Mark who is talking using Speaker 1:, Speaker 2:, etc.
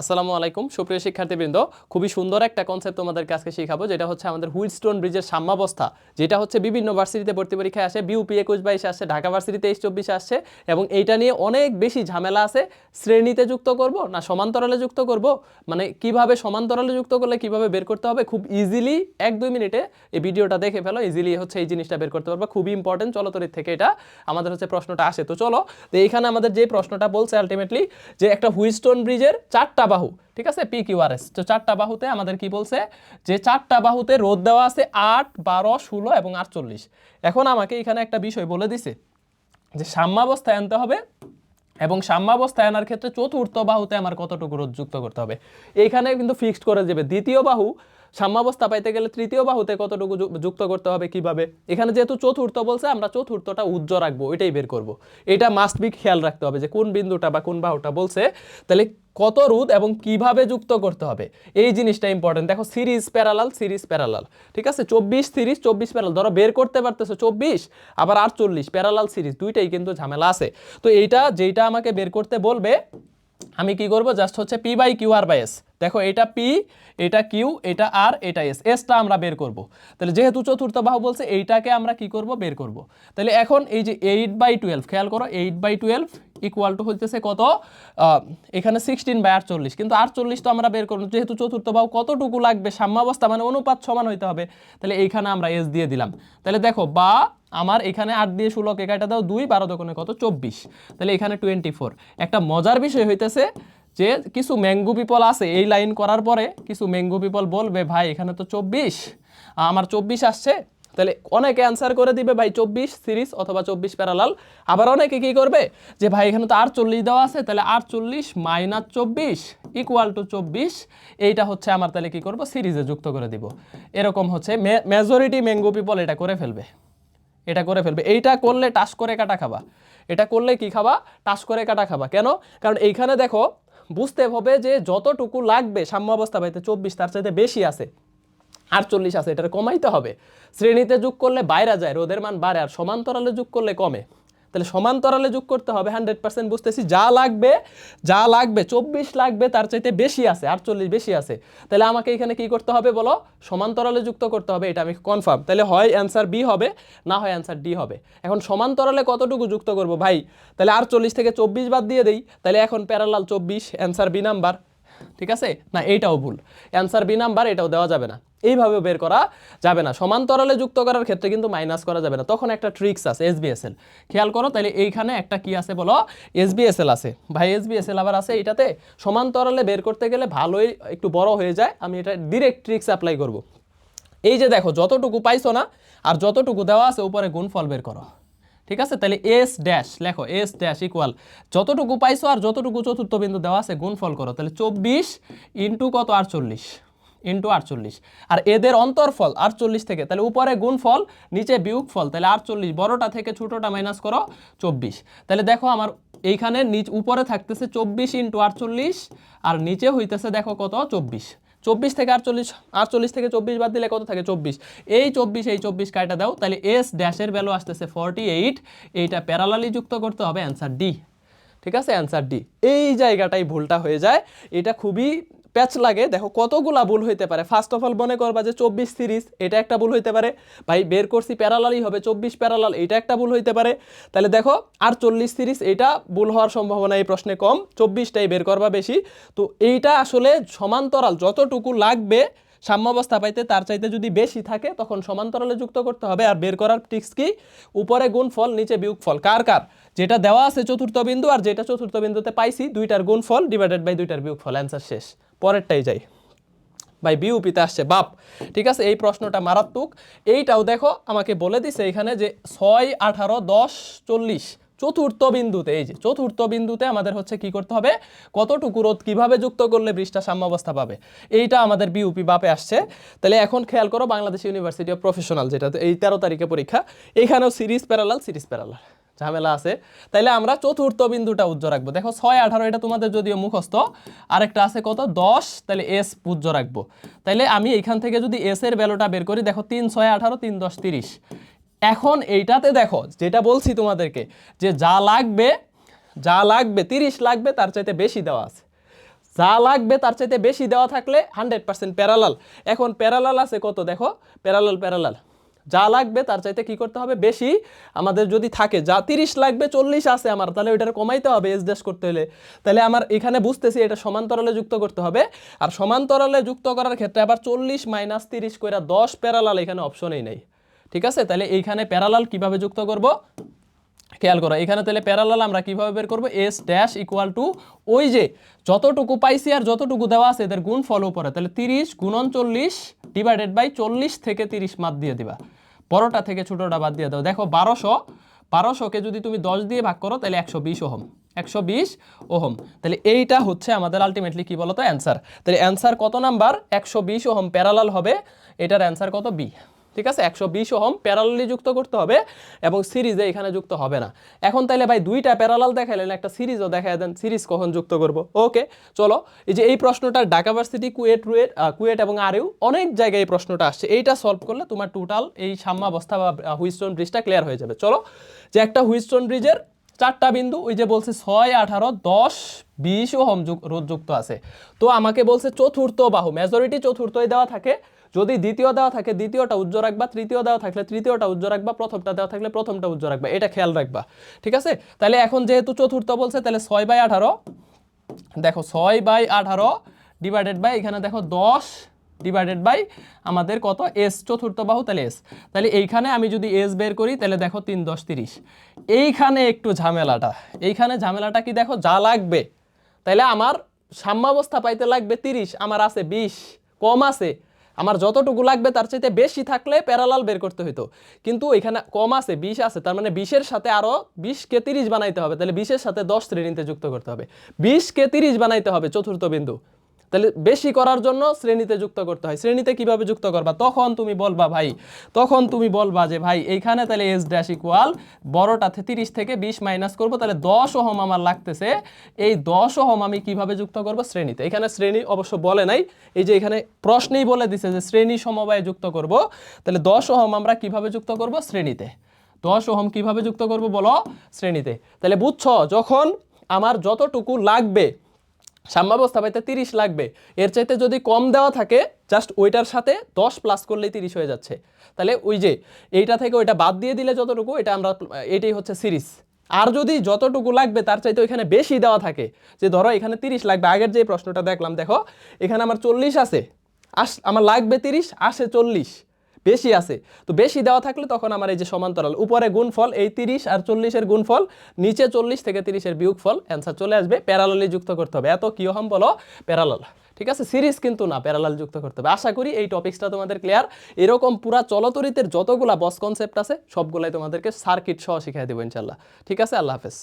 Speaker 1: আসসালামু আলাইকুম। সুপ্রিয় শিক্ষার্থীবৃন্দ, খুবই সুন্দর একটা কনসেপ্ট তোমাদেরকে আজকে শেখাবো, যেটা হচ্ছে আমাদের হুইলস্টোন ব্রিজের সাম্যাবস্থা। যেটা হচ্ছে বিভিন্ন ভার্সিটিতে ভর্তি পরীক্ষায় আসে বিউপি একুশ বাইশে আসছে ঢাকা ভার্সিটি তেইশ চব্বিশে আসছে এবং এইটা নিয়ে অনেক বেশি ঝামেলা আছে। শ্রেণীতে যুক্ত করব না সমান্তরালে যুক্ত করব? মানে কীভাবে সমান্তরালে যুক্ত করলে কীভাবে বের করতে হবে? খুব ইজিলি এক দুই মিনিটে এই ভিডিওটা দেখে ফেলো ইজিলি হচ্ছে এই জিনিসটা বের করতে পারব। খুবই ইম্পর্টেন্ট চলতরির থেকে এটা আমাদের হচ্ছে প্রশ্নটা আসে। তো চলো, তো এইখানে আমাদের যে প্রশ্নটা বলছে আলটিমেটলি যে একটা হুইস্টোন ব্রিজের চারটা বাহু, ঠিক আছে? পি কিউ আর এস তো চারটা বাহুতে আমাদের কি বলছে? যে চারটা বাহুতে রোদ দেওয়া আছে আট, বারো, ষোলো এবং আটচল্লিশ। এখন আমাকে এখানে একটা বিষয় বলে দিছে যে সাম্যাবস্থায় আনতে হবে এবং সাম্যাবস্থায় আনার ক্ষেত্রে চতুর্থ বাহুতে আমার কতটুকু রোদ যুক্ত করতে হবে। এখানে কিন্তু ফিক্সড করে দেবে। দ্বিতীয় বাহু সাম্যাবস্থা পাইতে গেলে তৃতীয় বাহুতে কতটুকু যুক্ত করতে হবে, কীভাবে? এখানে যেহেতু চতুর্থ বলছে, আমরা চতুর্থটা উজ্জ্ব রাখব এটাই বের করব। এটা মাস্ট বি খেয়াল রাখতে হবে যে কোন বিন্দুটা বা কোন বাহুটা বলছে। তাহলে কত রোধ এবং কীভাবে যুক্ত করতে হবে? এই জিনিসটা ইম্পর্টেন্ট দেখো, সিরিজ প্যারালাল সিরিজ প্যারালাল ঠিক আছে? চব্বিশ সিরিজ, চব্বিশ প্যারাল ধরো, বের করতে পারতেছো চব্বিশ, আবার আটচল্লিশ প্যারালাল সিরিজ, দুইটাই কিন্তু ঝামেলা আছে। তো এইটা যেটা আমাকে বের করতে বলবে, আমি কি করব? জাস্ট হচ্ছে P by Q R by S দেখো, এটা পি এটা কিউ এটা আর এটা এস এসটা আমরা বের করব। তাহলে যেহেতু চতুর্থ বাহু বলছে, এইটাকে আমরা কি করব? বের করব। তাহলে এখন এই যে এইট বাই টুয়েলভ খেয়াল করো eight by twelve equal to হইতেছে কত? এখানে সিক্সটিন বাই আটচল্লিশ। কিন্তু আটচল্লিশ তো আমরা বের করব, যেহেতু চতুর্থ বাহু কতটুকু লাগবে? সাম্যাবস্থা মানে অনুপাত সমান হইতে হবে। তাহলে এইখানে আমরা এস দিয়ে দিলাম। তাহলে দেখো, বা আমার এখানে আট দিয়ে ষোলোকে কাটা দাও, দুই বারো দোকানে কত? চব্বিশ। তাহলে এখানে টোয়েন্টি ফোর একটা মজার বিষয় হইতেছে যে কিছু ম্যাঙ্গো পিপল আছে, এই লাইন করার পরে কিছু ম্যাঙ্গো পিপল বলবে, ভাই, এখানে তো চব্বিশ, আমার চব্বিশ আসছে। তাহলে অনেকে অ্যান্সার করে দিবে, ভাই, চব্বিশ সিরিজ অথবা চব্বিশ প্যারালাল আবার অনেকে কি করবে, যে, ভাই, এখানে তো আর চল্লিশ দেওয়া আছে, তাহলে আর চল্লিশ মাইনাস চব্বিশ ইকুয়াল টু চব্বিশ, এইটা হচ্ছে আমার, তাহলে কি করব সিরিজে যুক্ত করে দিব। এরকম হচ্ছে মেজরিটি ম্যাঙ্গো পিপল এটা করে ফেলবে। এটা করে ফেলবে। এইটা করলে টাস করে কাটা খাবা। এটা করলে কি খাবা? টাস করে কাটা খাবা। কেন? কারণ এইখানে দেখো বুঝতে হবে যে যতটুকু লাগবে সাম্য অবস্থা পাইতে চব্বিশ তার চাইতে বেশি আছে, আটচল্লিশ আছে, এটার কমাইতে হবে। শ্রেণীতে যোগ করলে বাইরা যায়, রোদের মান বাড়ে আর সমান্তরালে যোগ করলে কমে। তাহলে সমান্তরালে যোগ করতে হবে হান্ড্রেড পার্সেন্ট বুঝতেছি, যা লাগবে যা লাগবে, চব্বিশ লাগবে, তার চাইতে বেশি আছে, আটচল্লিশ বেশি আছে। তাহলে আমাকে এখানে কি করতে হবে বলো? সমান্তরালে যুক্ত করতে হবে, এটা আমি কনফার্ম তাহলে হয় অ্যান্সার বি হবে, না হয় অ্যান্সার ডি হবে। এখন সমান্তরালে কতটুকু যুক্ত করব ভাই? তাহলে আটচল্লিশ থেকে চব্বিশ বাদ দিয়ে দেই। তাহলে এখন প্যারালাল চব্বিশ অ্যান্সার বি নাম্বার ঠিক আছে? না, এইটাও ভুল। অ্যান্সার বি নাম্বার এটাও দেওয়া যাবে না। এইভাবে বের করা যাবে না। সমান্তরালে যুক্ত করার ক্ষেত্রে কিন্তু মাইনাস করা যাবে না। তখন একটা ট্রিক্স আছে এসবিএসএল খেয়াল করো তাহলে এইখানে একটা কি আছে বলো? এসবিএসএল আছে। ভাই এসবিএসএল আবার আছে এটাতে সমান্তরালে বের করতে গেলে ভালোই একটু বড় হয়ে যায়। আমি এটা ডিরেক্ট ট্রিক্স অ্যাপ্লাই করব। এই যে দেখো, যতটুকু পাইছো না, আর যতটুকু দেওয়া আছে, উপরে গুণফল বের করো। ঠিক আছে? তাহলে এস ড্যাশ লেখো এস ড্যাশ ইকুয়াল যতটুকু পাইছো আর যতটুকু চতুর্থ বিন্দু দেওয়া আছে, গুণফল করো। তাহলে চব্বিশ ইন্টু কত? আটচল্লিশ ইন্টু আটচল্লিশ। আর এদের অন্তরফল আটচল্লিশ থেকে, তাহলে উপরে গুণফল, নিচে বিয়োগফল, তাহলে আটচল্লিশ, বড়টা থেকে ছোটোটা মাইনাস করো চব্বিশ। তাহলে দেখো আমার এইখানে নিচ উপরে থাকতেছে চব্বিশ ইন্টু আটচল্লিশ, আর নিচে হইতেছে দেখো কত? চব্বিশ। চব্বিশ থেকে আটচল্লিশ আটচল্লিশ থেকে চব্বিশ বাদ দিলে কত থাকে? চব্বিশ। এই চব্বিশ এই চব্বিশ কাটা দাও, তাহলে এস ড্যাশের ভ্যালু আসতেছে ফর্টি এইট এইটা প্যারালালি যুক্ত করতে হবে অ্যান্সার ডি ঠিক আছে? অ্যান্সার ডি এই জায়গাটাই ভুলটা হয়ে যায়। এটা খুবই প্যাচ লাগে, দেখো কতগুলা ভুল হইতে পারে। ফার্স্ট অফ অল মনে করবা যে চব্বিশ সিরিজ, এটা একটা ভুল হইতে পারে। ভাই, বের করছি প্যারালালই হবে, চব্বিশ প্যারালাল, এটা একটা ভুল হইতে পারে। তাহলে দেখো আর চল্লিশ সিরিজ, এটা ভুল হওয়ার সম্ভাবনা এই প্রশ্নে কম, চব্বিশটাই বের করবা বেশি। তো এইটা আসলে সমান্তরাল, যতটুকু লাগবে সাম্যাবস্থা পাইতে, তার চাইতে যদি বেশি থাকে, তখন সমান্তরালে যুক্ত করতে হবে। আর বের করার টিক্স কি? উপরে গুণ ফল নিচে বিয়োগ ফল কার কার? যেটা দেওয়া আছে চতুর্থ বিন্দু, আর যেটা চতুর্থ বিন্দুতে পাইছি, দুইটার গুণ ফল ডিভাইডেড বাই দুইটার বিয়োগ ফল অ্যান্সার শেষ। পরেরটাই যাই। ভাই, বিউপিতে আসছে, বাপ। ঠিক আছে, এই প্রশ্নটা মারাত্মক। এইটাও দেখো, আমাকে বলে দিছে এখানে যে ছয়, আঠারো, দশ, চল্লিশ, চতুর্থ বিন্দুতে, এই যে চতুর্থ বিন্দুতে আমাদের হচ্ছে কি করতে হবে? কতটুকু রোধ কীভাবে যুক্ত করলে বৃষ্টা সাম্যাবস্থা পাবে? এইটা আমাদের বিউপি বাপে আসছে। তাহলে এখন খেয়াল করো, বাংলাদেশ ইউনিভার্সিটি অফ প্রফেশনাল যেটা এই তেরো তারিখে পরীক্ষা এইখানেও সিরিজ প্যারালাল সিরিজ প্যারালাল ঝামেলা আছে। তাইলে আমরা চতুর্থ বিন্দুটা উজ্জ্ব রাখব। দেখো ছয়, আঠারো, এটা তোমাদের যদিও মুখস্থ। আরেকটা আছে কত? দশ তাহলে এস উজ্জ্ব রাখব। তাইলে আমি এইখান থেকে যদি এস এর ভ্যালুটা বের করি, দেখো তিন, ছয়, আঠারো, তিন, দশ, তিরিশ। এখন এইটাতে দেখো, যেটা বলছি তোমাদেরকে, যে যা লাগবে যা লাগবে, তিরিশ লাগবে, তার চাইতে বেশি দেওয়া আছে। যা লাগবে, তার চাইতে বেশি দেওয়া থাকলে হান্ড্রেড পার্সেন্ট প্যারালাল এখন প্যারালাল আছে কত? দেখো প্যারালাল প্যারালাল যা লাগবে তার চাইতে কি করতে হবে? বেশি আমাদের যদি থাকে, যা তিরিশ লাগবে, চল্লিশ আছে আমার, তাহলে ওইটার কমাইতে হবে এস ড্যাশ করতে হলে। তাহলে আমার এখানে বুঝতেছি এটা সমান্তরালে যুক্ত করতে হবে। আর সমান্তরালে যুক্ত করার ক্ষেত্রে আবার চল্লিশ মাইনাস তিরিশ করে দশ প্যারালাল এখানে অপশনেই নেই। ঠিক আছে? তাহলে এইখানে প্যারালাল কীভাবে যুক্ত করব? খেয়াল করো এখানে তাহলে প্যারালাল আমরা কীভাবে বের করব? এস ড্যাশ ইকুয়াল টু ওই যে যতটুকু পাইছি আর যতটুকু দেওয়া আছে এদের গুণ ফলো উপরে তাহলে তিরিশ গুণন চল্লিশ ডিভাইডেড বাই চল্লিশ থেকে তিরিশ মাত দিয়ে দিবা। বড়টা থেকে ছোটোটা বাদ দিয়ে দাও। দেখো বারোশো বারোশোকে যদি তুমি দশ দিয়ে ভাগ করো, তাহলে একশো বিশ ওহম। একশো বিশ ওহম। তাহলে এইটা হচ্ছে আমাদের আলটিমেটলি কি বলতো? অ্যান্সার তাহলে অ্যান্সার কত নাম্বার একশো বিশ ওহম প্যারালাল হবে। এটার অ্যান্সার কত? বি ঠিক আছে? একশো বিশ ওহম প্যারালালি যুক্ত করতে হবে এবং সিরিজে এখানে যুক্ত হবে না। এখন তাইলে ভাই দুইটা প্যারালাল দেখাইলেন একটা সিরিজও দেখাই দেন, সিরিজ কখন যুক্ত করব? ওকে চলো, এই যে এই প্রশ্নটা Dhaka varsity KUET RUET KUET এবং আরইউ অনেক জায়গায় এই প্রশ্নটা আসছে। এইটা সলভ করলে তোমার টোটাল এই সাম্যাবস্থা বা হুইস্টোন ব্রিজটা ক্লিয়ার হয়ে যাবে। চলো, যে একটা হুইস্টোন ব্রিজের চারটা বিন্দু, ওই যে বলছে ছয়, আঠারো, দশ, বিশ ও হোম রোধ যুক্ত আছে। তো আমাকে বলছে চতুর্থ বাহু মেজরিটি চতুর্থই দেওয়া থাকে। যদি দ্বিতীয় দেওয়া থাকে, দ্বিতীয়টা উজ্জ্ব রাখবা, তৃতীয় দেওয়া থাকলে তৃতীয়টা উজ্জ্ব রাখবা, প্রথমটা দেওয়া থাকলে প্রথমটা উজ্জ্ব রাখবা, এটা খেয়াল রাখবা, ঠিক আছে? তাহলে এখন যেহেতু চতুর্থ বলছে, তাহলে ছয় বাই আঠারো, দেখো ছয় বাই আঠারো ডিভাইডেড বাই এখানে দেখো দশ ডিভাইডেড বাই আমাদের কত? এস চতুর্থ বাহু, তাহলে এস তাহলে এইখানে আমি যদি এস বের করি, তাহলে দেখো তিন, দশ, তিরিশ। এইখানে একটু ঝামেলাটা, এইখানে ঝামেলাটা কি দেখো? যা লাগবে। তাহলে আমার সাম্যাবস্থা পাইতে লাগবে তিরিশ, আমার আছে বিশ, কম আছে আমার যতটুকু লাগবে তার চাইতে বেশি থাকলে প্যারালাল বের করতে হইতো। কিন্তু এখানে কম আছে, বিশ আছে, তার মানে বিশের সাথে আরও বিশকে তিরিশ বানাইতে হবে, তাহলে বিশের সাথে দশ শ্রেণীতে যুক্ত করতে হবে। বিশকে তিরিশ বানাইতে হবে চতুর্থ বিন্দু। তাহলে বেশি করার জন্য শ্রেণীতে যুক্ত করতে হয়। শ্রেণীতে কীভাবে যুক্ত করবা? তখন তুমি বলবা, ভাই, তখন তুমি বলবা যে, ভাই, এইখানে তাহলে এস ড্যাশ ইকুয়াল বড়টাতে তিরিশ থেকে বিশ মাইনাস করব, তাহলে দশ ওহম আমার লাগতেছে। এই দশ ওহম আমি কীভাবে যুক্ত করব? শ্রেণীতে। এখানে শ্রেণি অবশ্য বলে নাই। এই যে এখানে প্রশ্নেই বলে দিছে যে, শ্রেণি সমবায়ে যুক্ত করব। তাহলে দশ ওহম আমরা কীভাবে যুক্ত করব? শ্রেণীতে। দশ ওহম কীভাবে যুক্ত করব বলো? শ্রেণীতে। তাহলে বুঝছ, যখন আমার যতটুকু লাগবে সাম্যাবস্থা পাইতে তিরিশ লাগবে। এর চাইতে যদি কম দেওয়া থাকে জাস্ট ওইটার সাথে দশ প্লাস করলেই তিরিশ হয়ে যাচ্ছে। তাহলে ওই যে, এইটা থেকে ওইটা বাদ দিয়ে দিলে যতটুকু, এটা আমরা, এটাই হচ্ছে সিরিজ। আর যদি যতটুকু লাগবে, তার চাইতে ওইখানে বেশি দেওয়া থাকে, যে ধরো এখানে তিরিশ লাগবে, আগের যে প্রশ্নটা দেখলাম, দেখো, এখানে আমার চল্লিশ আছে, আস, আমার লাগবে তিরিশ, আসে চল্লিশ। বেশি আছে। তো বেশি দেওয়া থাকলে তখন আমার এই যে সমান্তরাল, উপরে গুণফল এই তিরিশ আর চল্লিশের গুণফল, নিচে চল্লিশ থেকে তিরিশের বিয়োগফল অ্যান্সার চলে আসবে প্যারালালি যুক্ত করতে হবে। এত কি হম বলো? প্যারালাল ঠিক আছে? সিরিজ কিন্তু না প্যারালাল যুক্ত করতে হবে। আশা করি এই টপিক্সটা তোমাদের ক্লিয়ার এরকম পুরা চলতরিতের যতগুলা বস কনসেপ্ট আছে, সবগুলাই তোমাদেরকে সার্কিট সহ শিখাই দেবো ইনশাল্লাহ ঠিক আছে? আল্লাহ হাফেজ।